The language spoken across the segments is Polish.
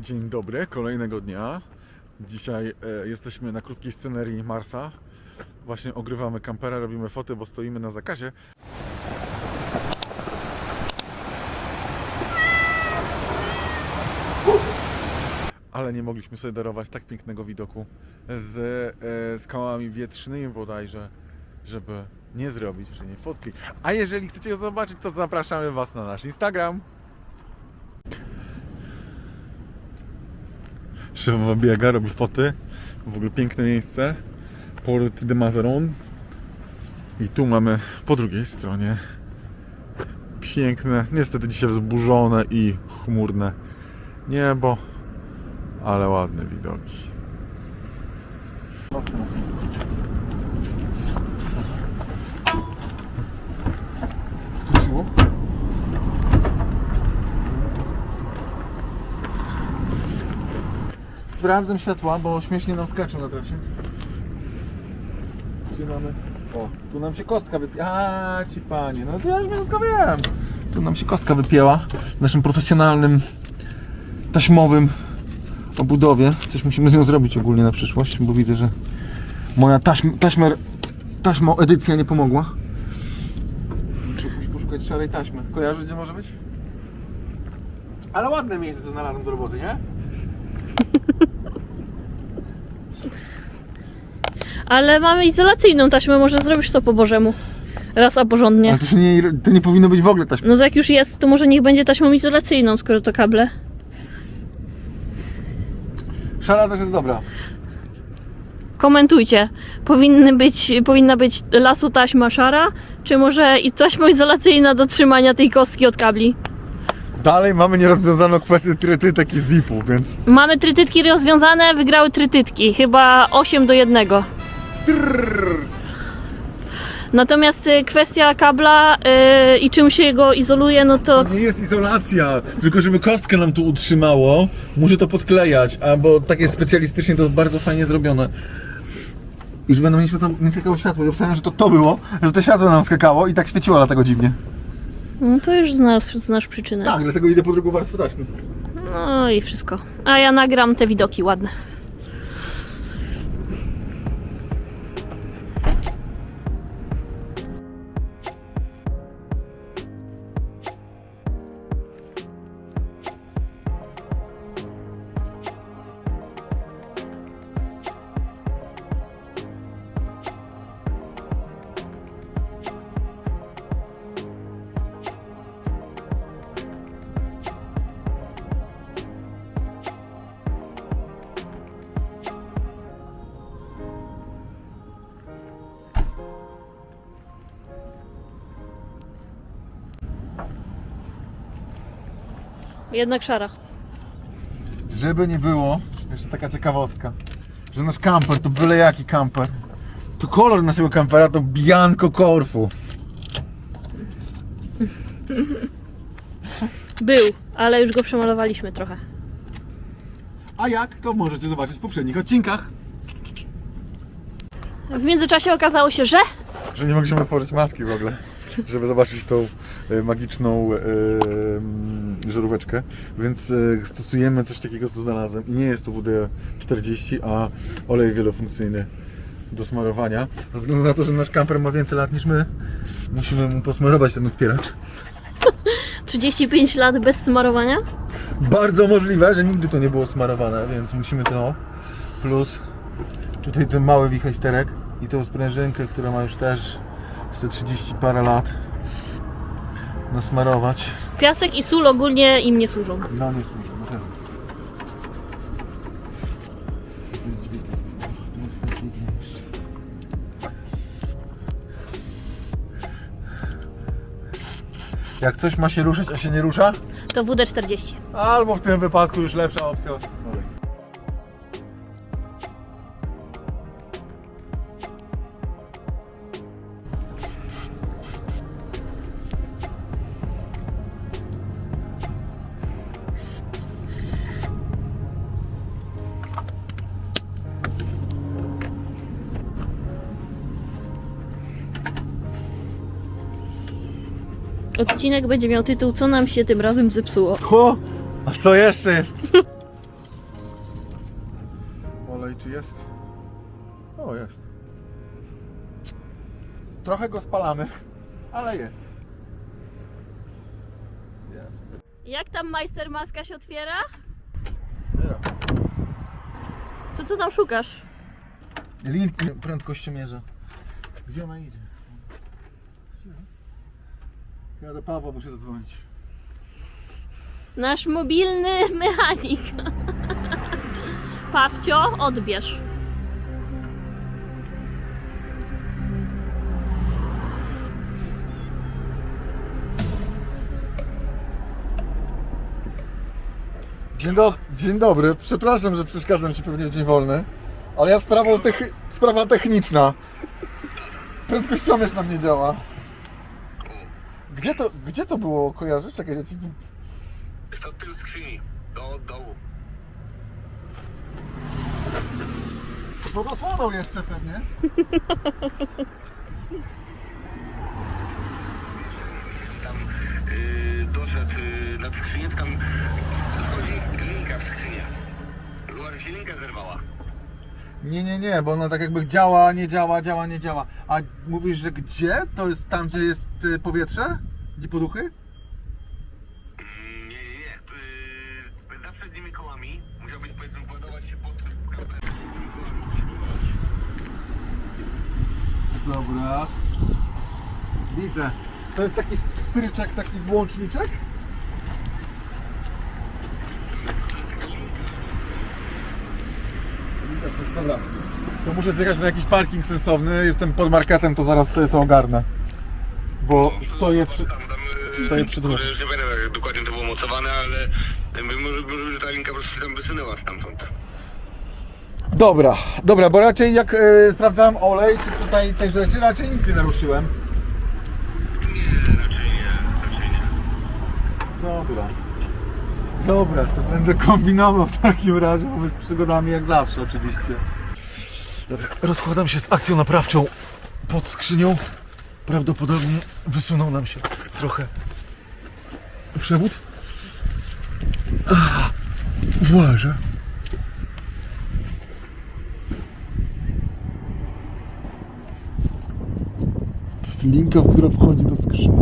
Dzień dobry, kolejnego dnia. Dzisiaj e, jesteśmy na krótkiej scenerii Marsa. Właśnie ogrywamy kampera, robimy foty, bo stoimy na zakazie. Ale nie mogliśmy sobie darować tak pięknego widoku z e, skałami wietrznymi bodajże, żeby nie zrobić przy niej fotki. A jeżeli chcecie ją zobaczyć, to zapraszamy Was na nasz Instagram. Szefowa biega, robi foty. W ogóle piękne miejsce. Port de Mazaron. I tu mamy po drugiej stronie piękne, niestety dzisiaj wzburzone i chmurne niebo, ale ładne widoki. Sprawdzam światła, bo śmiesznie nam skaczą na trasie. Gdzie mamy? O, tu nam się kostka wypięła. A ci panie, no to ja już wszystko wiem. Tu nam się kostka wypięła w naszym profesjonalnym, taśmowym obudowie. Coś musimy z nią zrobić ogólnie na przyszłość, bo widzę, że moja taśm, taśmer, taśmo edycja nie pomogła. Muszę poszukać szarej taśmy. Kojarzysz, gdzie może być? Ale ładne miejsce znalazłem do roboty, nie? Ale mamy izolacyjną taśmę, może zrobisz to po Bożemu. Raz a porządnie. Ale to, nie, to nie powinno być w ogóle taśma. No to jak już jest, to może niech będzie taśmą izolacyjną, skoro to kable. Szara też jest dobra. Komentujcie. Powinny być, powinna być lasu taśma szara, czy może i taśma izolacyjna do trzymania tej kostki od kabli? Dalej mamy nierozwiązaną kwestię trytytek i zipu, więc... Mamy trytytki rozwiązane, wygrały trytytki. Chyba 8 do 1. Natomiast y, kwestia kabla y, i czym się go izoluje, no to To nie jest izolacja, tylko żeby kostkę nam tu utrzymało, muszę to podklejać, a bo takie specjalistycznie to bardzo fajnie zrobione. Już będą mieć tam nie skakało światło i obstawiam, że to to było, że to światło nam skakało i tak świeciło dlatego dziwnie. No to już znasz, znasz przyczynę. Tak, dlatego idę po drugą warstwę taśmy. No i wszystko. A ja nagram te widoki ładne. Jednak szara. Żeby nie było, jeszcze taka ciekawostka, że nasz kamper to byle jaki kamper. To kolor naszego kampera to Bianco Corfu. Był, ale już go przemalowaliśmy trochę. A jak? To możecie zobaczyć w poprzednich odcinkach. W międzyczasie okazało się, że Że nie mogliśmy otworzyć maski w ogóle, żeby zobaczyć tą magiczną e, mm, żaróweczkę. Więc e, stosujemy coś takiego, co znalazłem. I nie jest to WD-40, a olej wielofunkcyjny do smarowania. Ze względu na to, że nasz kamper ma więcej lat niż my, musimy mu posmarować ten otwieracz. 35 lat bez smarowania. Bardzo możliwe, że nigdy to nie było smarowane, więc musimy to plus tutaj ten mały wichajsterek i tą sprężynkę, która ma już też 130 parę lat nasmarować. Piasek i sól ogólnie im nie służą. No nie służy, na pewno. To jest dźwignia. To jest ta dźwignia jeszcze. Jak coś ma się ruszać, a się nie rusza? To WD-40. Albo w tym wypadku już lepsza opcja. Olej. Odcinek będzie miał tytuł Co nam się tym razem zepsuło. Ho! A co jeszcze jest? olej, czy jest? O, jest. Trochę go spalamy, ale jest. Jest. Jak tam majster maska się otwiera? Zbiera. To co tam szukasz? Linki prędkościomierza. Gdzie ona idzie? Ja do Pawła muszę zadzwonić. Nasz mobilny mechanik. Pawcio, odbierz. Dzień, do... Dzień dobry, przepraszam, że przeszkadzam Ci pewnie w dzień wolny, ale ja sprawą tech... sprawa techniczna. Prędkościomierz nam nie działa. Gdzie to, gdzie to było, kojarzysz? Czekaj, ja Ci od tyłu skrzyni. Do dołu. Pod osłoną jeszcze pewnie. Tam yy, doszedł yy, nad skrzynię, to tam wchodzi linka w skrzynię. Chyba, że się linka zerwała. Nie, nie, nie, bo ona tak jakby działa, nie działa, działa, nie działa. A mówisz, że gdzie? To jest tam, gdzie jest y, powietrze? Gdzie poduchy? Mm, nie, nie, nie. Yy, za przednimi kołami musiał być, powiedzmy, władować się pod kablem. Dobra. Widzę. To jest taki stryczek, taki złączniczek? Dobra. To muszę zjechać na jakiś parking sensowny. Jestem pod marketem, to zaraz sobie to ogarnę. Bo stoję przy... Tam, tam, yy, stoję przy drodze. Już nie pamiętam, jak dokładnie to było mocowane, ale może, może, że ta linka po prostu się tam wysunęła stamtąd. Dobra, dobra, bo raczej jak e, sprawdzałem olej, czy tutaj te rzeczy, raczej nic nie naruszyłem. Nie, raczej nie, raczej nie. Dobra. Dobra, to będę kombinował w takim razie, bo z przygodami jak zawsze oczywiście. Dobra, rozkładam się z akcją naprawczą pod skrzynią. Prawdopodobnie wysunął nam się trochę przewód. Ah, Włażę. To jest linka, która wchodzi do skrzyni.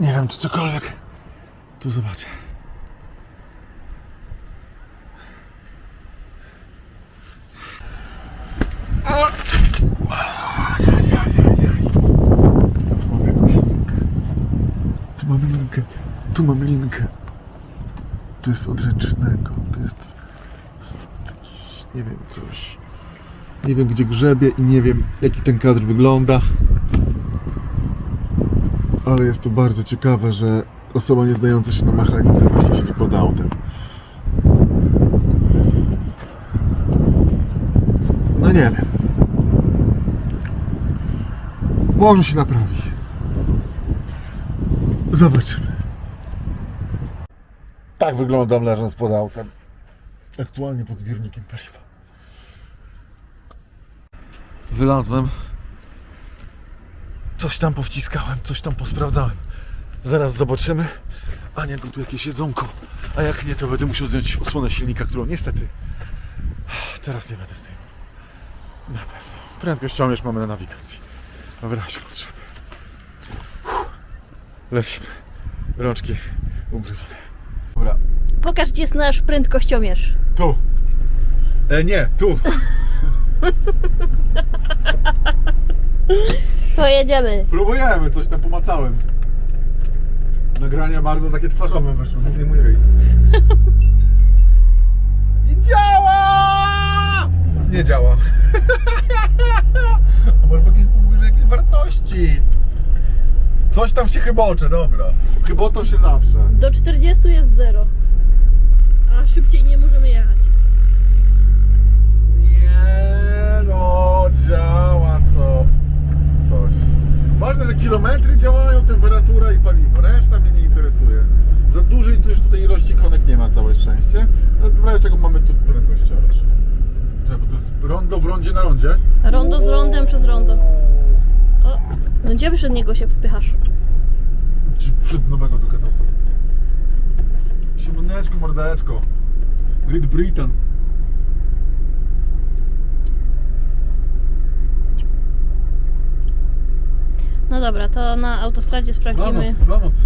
Nie wiem, czy cokolwiek. Tu zobaczę. Tu mam linkę. Tu mam linkę. Tu jest od ręcznego. Tu jest jakiś, nie wiem, coś. Nie wiem, gdzie grzebie i nie wiem, jaki ten kadr wygląda. Ale jest to bardzo ciekawe, że osoba nie znająca się na mechanice właśnie siedzi pod autem. No nie wiem. Może się naprawi. Zobaczymy. Tak wyglądam leżąc pod autem. Aktualnie pod zbiornikiem paliwa. Wylazłem. Coś tam powciskałem, coś tam posprawdzałem. Zaraz zobaczymy. Ania gotuje jakieś jedzonko. A jak nie, to będę musiał zdjąć osłonę silnika, którą niestety teraz nie będę zdejmował. Na pewno. Prędkościomierz mamy na nawigacji. W razie potrzeby. Lecimy. Rączki ugryzone. Dobra, Pokaż, gdzie jest nasz prędkościomierz. tu. E, nie, tu. Pojedziemy. Próbujemy, coś tam pomacałem. Nagrania bardzo takie twarzowe wyszły, głównie mój ryj. I działa! Nie działa. A może jakieś jakiejś wartości. Coś tam się chybocze, dobra. Chybotą się zawsze. Do 40 jest 0. A szybciej nie możemy jechać. Nie no, działa co? Coś. Ważne, że kilometry działają, temperatura i paliwo. Reszta mnie nie interesuje. Za dużej tu już tutaj ilości konek nie ma, całe szczęście. No, razie czego mamy tu prędkościomierz. Nie, bo to jest rondo w rondzie na rondzie. Rondo z rondem przez rondo. O, no gdzie przed niego się wpychasz? Czy przed nowego Ducatosa? mordeczko. Great Britain. No dobra, to na autostradzie sprawdzimy, vamos.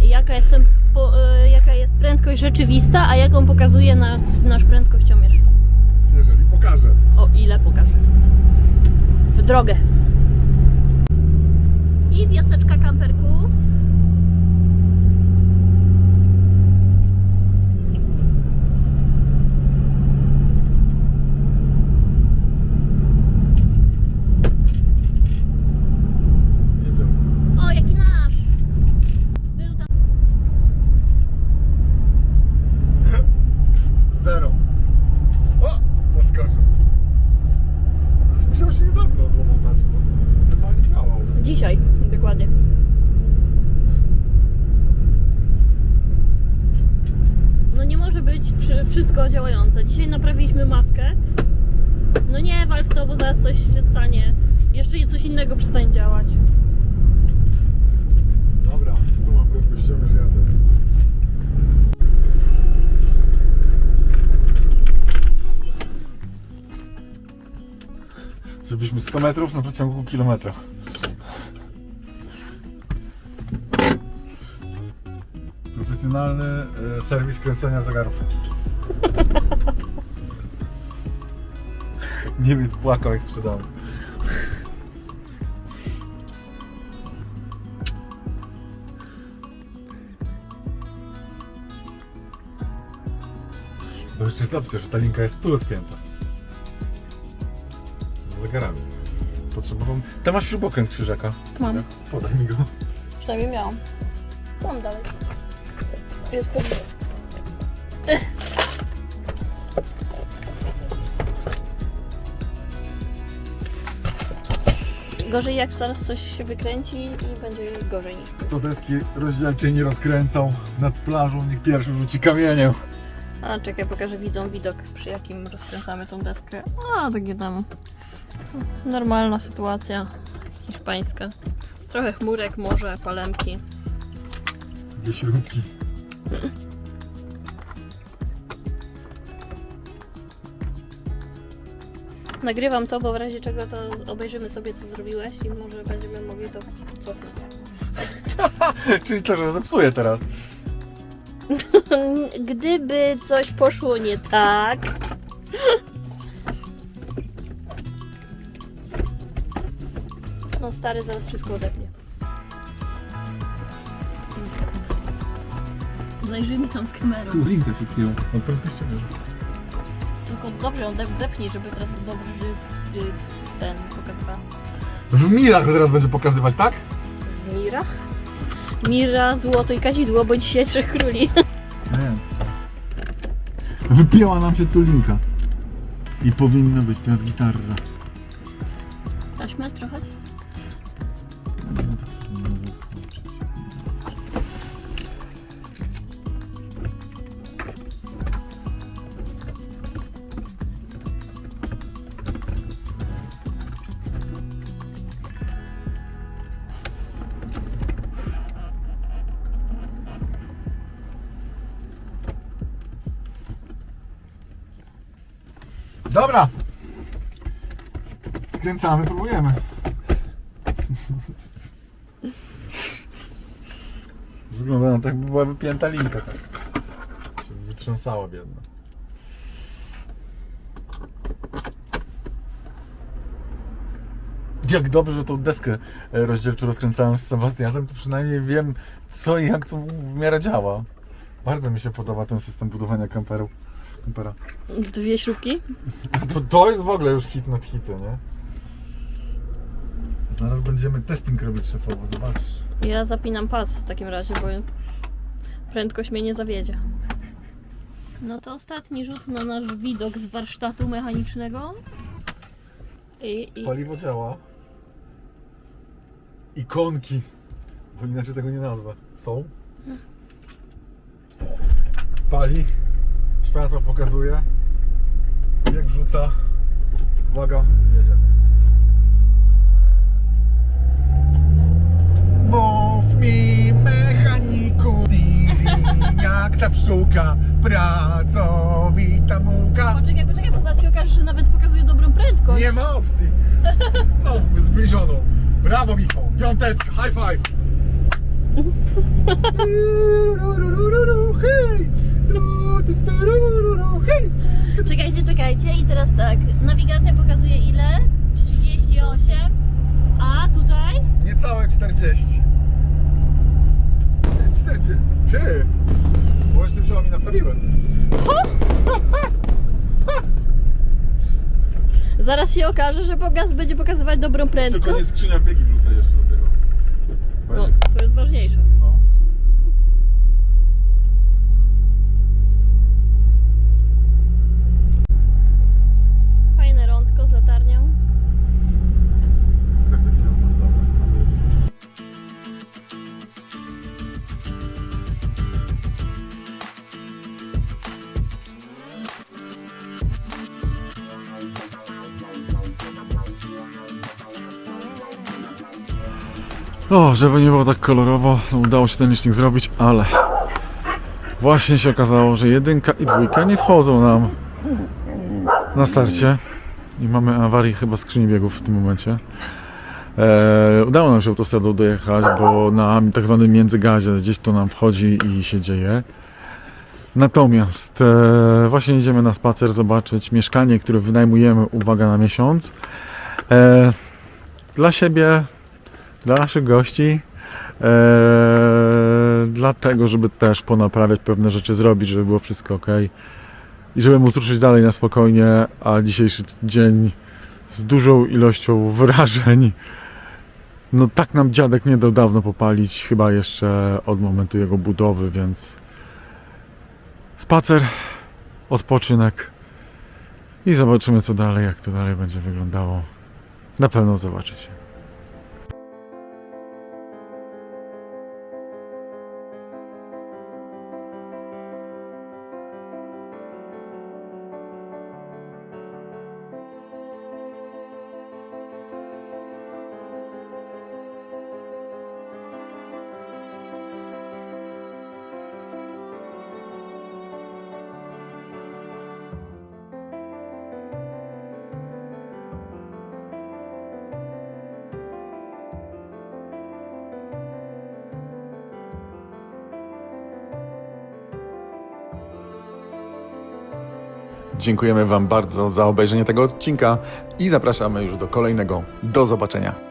jaka jest, tempo, e, jaka jest prędkość rzeczywista, a jaką pokazuje nas, nasz prędkościomierz. Jeżeli pokażę. O ile pokaże. W drogę. I wioseczka kamperków. Jedziemy. O, jaki nasz! Był tam. Zero. O! Podskoczył. Musiał się niedawno złamał dać, bo chyba nie działał. Dzisiaj, dokładnie. No nie może być wszy- wszystko działające. Dzisiaj naprawiliśmy maskę. No nie wal w to, bo zaraz coś się stanie. Jeszcze coś innego przestanie działać. Dobra, tu mam prędkościomierz jadę. Zrobiliśmy 100 metrów na przeciągu kilometra. Profesjonalny e, serwis kręcenia zegarów. Niemiec płakał jak sprzedałem. Bo jeszcze jest opcja, że ta linka jest tu odpięta. Z zegarami. Potrzebowałem... Tam masz śrubokręt krzyżaka. Mam. Podaj mi go. Przynajmniej miałam. Mam dalej. Jest pod... Gorzej jak zaraz coś się wykręci i będzie gorzej. Kto deski rozdzielczej nie rozkręcał nad plażą, niech pierwszy rzuci kamieniem. A czekaj, pokażę widzom widok, przy jakim rozkręcamy tą deskę. A, takie tam normalna sytuacja hiszpańska. Trochę chmurek, morze, palemki. Dwie śrubki. Nagrywam to, bo w razie czego to obejrzymy sobie, co zrobiłeś i może będziemy mogli to cofnąć. Czyli co, że zepsuję teraz? Gdyby coś poszło nie tak. No stary zaraz wszystko odepnie. Zajrzyj tam z kamerą. Tu linkę się pił. No prędkościomierz. Tylko dobrze on depnij, żeby teraz dobry y, y, ten pokazywała. W mirach teraz będzie pokazywać, tak? W mirach? Mira, złoto i kadzidło, bądź dzisiaj trzech króli. Nie. Wypięła nam się tu linka. I powinno być, to jest gitarra. Taśmę trochę? Skręcamy, próbujemy. Wygląda na tak, by była wypięta linka. Tak. Się wytrząsała biedna. Jak dobrze, że tą deskę e, rozdzielczą rozkręcałem z Sebastianem, to przynajmniej wiem, co i jak to w miarę działa. Bardzo mi się podoba ten system budowania kamperu. Kampera. Dwie śrubki? To, to jest w ogóle już hit nad hity, nie? Zaraz będziemy testing robić szefowo, zobaczysz. Ja zapinam pas w takim razie, bo prędkość mnie nie zawiedzie. No to ostatni rzut na nasz widok z warsztatu mechanicznego. I, i Paliwo działa. Ikonki, bo inaczej tego nie nazwę. Są. Pali. Światło pokazuje. Jak wrzuca. Uwaga, jedziemy. Mów mi, mechaniku, Diri, jak ta szuka pracowita muka. Poczekaj, poczekaj, bo zaraz się okaże, że nawet pokazuje dobrą prędkość. Nie ma opcji. No, zbliżono. Brawo, Michał. Piąteczka, high five. Hej! Hej! Czekajcie, czekajcie i teraz tak, nawigacja pokazuje ile? 38, a tutaj? Niecałe 40. 40. Ty! Bo jeszcze wziąłem i naprawiłem. Zaraz się okaże, że pokaz będzie pokazywać dobrą prędkość. Tylko nie skrzynia biegi wrzucę jeszcze do tego. No, to jest ważniejsze. O, żeby nie było tak kolorowo, udało się ten licznik zrobić, ale właśnie się okazało, że jedynka i dwójka nie wchodzą nam na starcie i mamy awarię chyba skrzyni biegów w tym momencie. E, udało nam się autostradą dojechać, bo na tak zwanym międzygazie gdzieś to nam wchodzi i się dzieje. Natomiast e, właśnie idziemy na spacer zobaczyć mieszkanie, które wynajmujemy, uwaga, na miesiąc. E, dla siebie, dla naszych gości, e, dlatego, żeby też ponaprawiać pewne rzeczy, zrobić, żeby było wszystko ok i żeby móc ruszyć dalej na spokojnie, a dzisiejszy dzień z dużą ilością wrażeń. No tak nam dziadek nie dał dawno popalić, chyba jeszcze od momentu jego budowy, więc spacer, odpoczynek i zobaczymy co dalej, jak to dalej będzie wyglądało. Na pewno zobaczycie. Dziękujemy Wam bardzo za obejrzenie tego odcinka i zapraszamy już do kolejnego. Do zobaczenia.